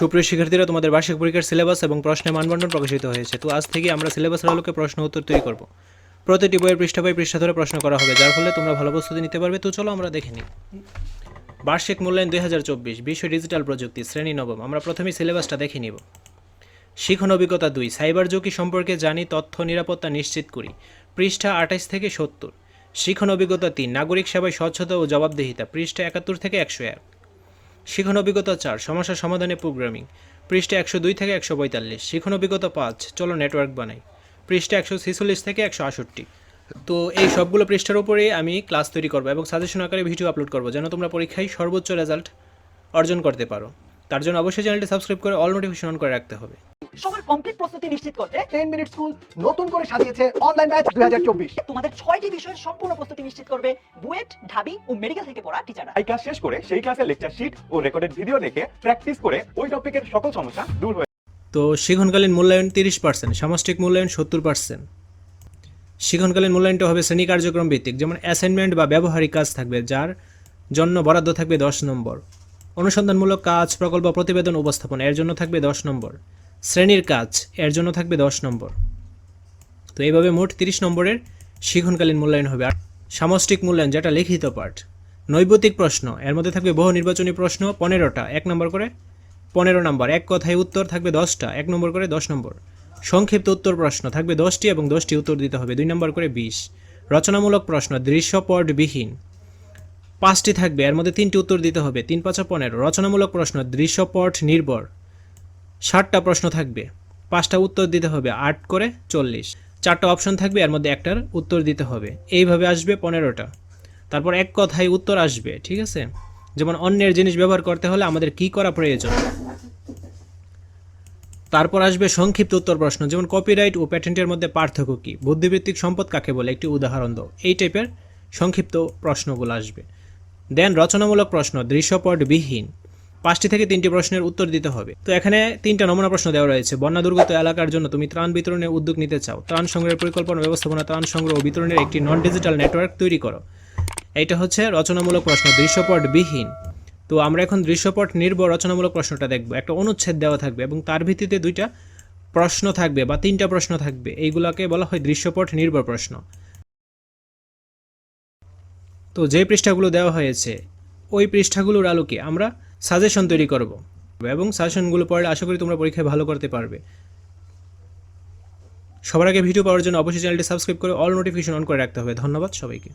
সুপ্রিয় শিক্ষার্থীরা, তোমাদের বার্ষিক পরীক্ষার সিলেবাস এবং প্রশ্নের মানবন্টন প্রকাশিত হয়েছে। তো আজ থেকে আমরা সিলেবাসের আলোকে প্রশ্ন উত্তর তৈরি করব। প্রতিটি বইয়ের পৃষ্ঠা বাই পৃষ্ঠা ধরে প্রশ্ন করা হবে, যার ফলে তোমরা ভালো প্রস্তুতি নিতে পারবে। তো চলো আমরা দেখে নিই। বার্ষিক মূল্যায়ন দুই হাজার চব্বিশ, বিশ্ব ডিজিটাল প্রযুক্তি, শ্রেণি নবম। আমরা প্রথমেই সিলেবাসটা দেখে নিব। শিখন অভিজ্ঞতা দুই, সাইবার ঝুঁকি সম্পর্কে জানি, তথ্য নিরাপত্তা নিশ্চিত করি। পৃষ্ঠা আঠাইশ থেকে সত্তর। শিখন অভিজ্ঞতা তিন, নাগরিক সেবায় স্বচ্ছতা ও জবাবদিহিতা, পৃষ্ঠা একাত্তর থেকে একশো এক। শিখন অভিজ্ঞতা চার, সমস্যা সমাধানে প্রোগ্রামিং পৃষ্ঠা একশো দুই থেকে একশো পঁয়তাল্লিশ। শিখন অভিজ্ঞতা পাঁচ, চলো নেটওয়ার্ক বানাই। পৃষ্ঠা একশো ছেচল্লিশ থেকে একশো আষট্টি তো এই সবগুলো পৃষ্ঠার উপরে আমি ক্লাস তৈরি করব এবং সাজেশন আকারে ভিডিও আপলোড করব, যেন তোমরা পরীক্ষায় সর্বোচ্চ রেজাল্ট অর্জন করতে পারো। তার জন্য অবশ্যই চ্যানেলটি সাবস্ক্রাইব করে অল নোটিফিকেশন অন করে রাখতে হবে। সবার কমপ্লিট প্রস্তুতি নিশ্চিত করতে টেন মিনিট স্কুল নতুন করে সাজিয়েছে অনলাইন ব্যাচ দুই হাজার চব্বিশ। তোমাদের ছয়টি বিষয়ের সম্পূর্ণ প্রস্তুতি নিশ্চিত করবে বুয়েট ঢাবি ও মেডিকেল থেকে পড়া টিচাররা এই ক্লাস শেষ করে সেই ক্লাসের লেকচার শিট ও রেকর্ডেড ভিডিও দেখে প্র্যাকটিস করে ওই টপিকের সকল সমস্যা দূর হয়ে তো শিখনকালীন মূল্যায়ন তিরিশ পার্সেন্ট সামষ্টিক মূল্যায়ন সত্তর পার্সেন্ট শিখনকালীন মূল্যায়নটা হবে শ্রেণি কার্যক্রম ভিত্তিক যেমন অ্যাসাইনমেন্ট বা ব্যবহারিক কাজ থাকবে যার জন্য বরাদ্দ থাকবে দশ নম্বর। অনুসন্ধানমূলক কাজ প্রকল্প প্রতিবেদন উপস্থাপন এর জন্য থাকবে দশ নম্বর। শ্রেণির কাজ, এর জন্য থাকবে দশ নম্বর। তো এইভাবে মোট তিরিশ নম্বরের শিখনকালীন মূল্যায়ন হবে। আর সামষ্টিক মূল্যায়ন, যেটা লিখিত পাঠ, নৈবতিক প্রশ্ন, এর মধ্যে থাকবে বহু নির্বাচনী প্রশ্ন, পনেরোটা, এক নম্বর করে পনেরো নম্বর। এক কথায় উত্তর থাকবে দশটা, এক নম্বর করে দশ নম্বর। সংক্ষিপ্ত উত্তর প্রশ্ন থাকবে দশটি এবং দশটি উত্তর দিতে হবে, দুই নম্বর করে বিশ। রচনামূলক প্রশ্ন, দৃশ্যপটবিহীন। পাঁচটি থাকবে, এর মধ্যে তিনটি উত্তর দিতে হবে, তিন পাঁচা পনেরো। রচনামূলক প্রশ্ন দৃশ্যপট নির্ভর ষাটটা প্রশ্ন থাকবে। পাঁচটা উত্তর দিতে হবে, আট করে চল্লিশ। চারটা অপশন থাকবে, এর মধ্যে একটার উত্তর দিতে হবে। এইভাবে আসবে পনেরোটা। তারপর এক কথায় উত্তর আসবে, ঠিক আছে? যেমন অন্যের জিনিস ব্যবহার করতে হলে আমাদের কি করা প্রয়োজন? তারপর আসবে সংক্ষিপ্ত উত্তর প্রশ্ন, যেমন কপিরাইট ও প্যাটেন্টের মধ্যে পার্থক্য কী? বুদ্ধিভিত্তিক সম্পদ কাকে বলে? একটি উদাহরণ দাও। এই টাইপের সংক্ষিপ্ত প্রশ্নগুলো আসবে। দেন রচনামূলক প্রশ্ন, দৃশ্যপটবিহীন। পাঁচটি থেকে তিনটি প্রশ্নের উত্তর দিতে হবে। তো এখানে তিনটা নমুনা প্রশ্ন দেওয়া রয়েছে। বন্যা দুর্গত এলাকার জন্য তুমি ত্রাণ বিতরণের উদ্যোগ নিতে চাও। ত্রাণ সংগ্রহের পরিকল্পনা, ব্যবস্থাপনা, ত্রাণ সংগ্রহ ও বিতরণের একটি নন ডিজিটাল নেটওয়ার্ক তৈরি করো। এইটা হচ্ছে রচনামূলক প্রশ্ন, দৃশ্যপটবিহীন। তো আমরা এখন দৃশ্যপট নির্ভর রচনামূলক প্রশ্নটা দেখব। একটা অনুচ্ছেদ দেওয়া থাকবে এবং তার ভিত্তিতে দুইটা প্রশ্ন থাকবে বা তিনটা প্রশ্ন থাকবে। এইগুলোকে বলা হয় দৃশ্যপট নির্ভর প্রশ্ন। তো যে পৃষ্ঠাগুলো দেওয়া হয়েছে, ওই পৃষ্ঠাগুলোর আলোকে আমরা সাজেশন তৈরি করব। এবং সাজেশনগুলো পড়লে আশা করি তোমরা পরীক্ষায় ভালো করতে পারবে। সবার আগে ভিডিও পাওয়ার জন্য অবশ্যই চ্যানেলটি সাবস্ক্রাইব করে অল নোটিফিকেশন অন করে রাখতে হবে। ধন্যবাদ সবাইকে।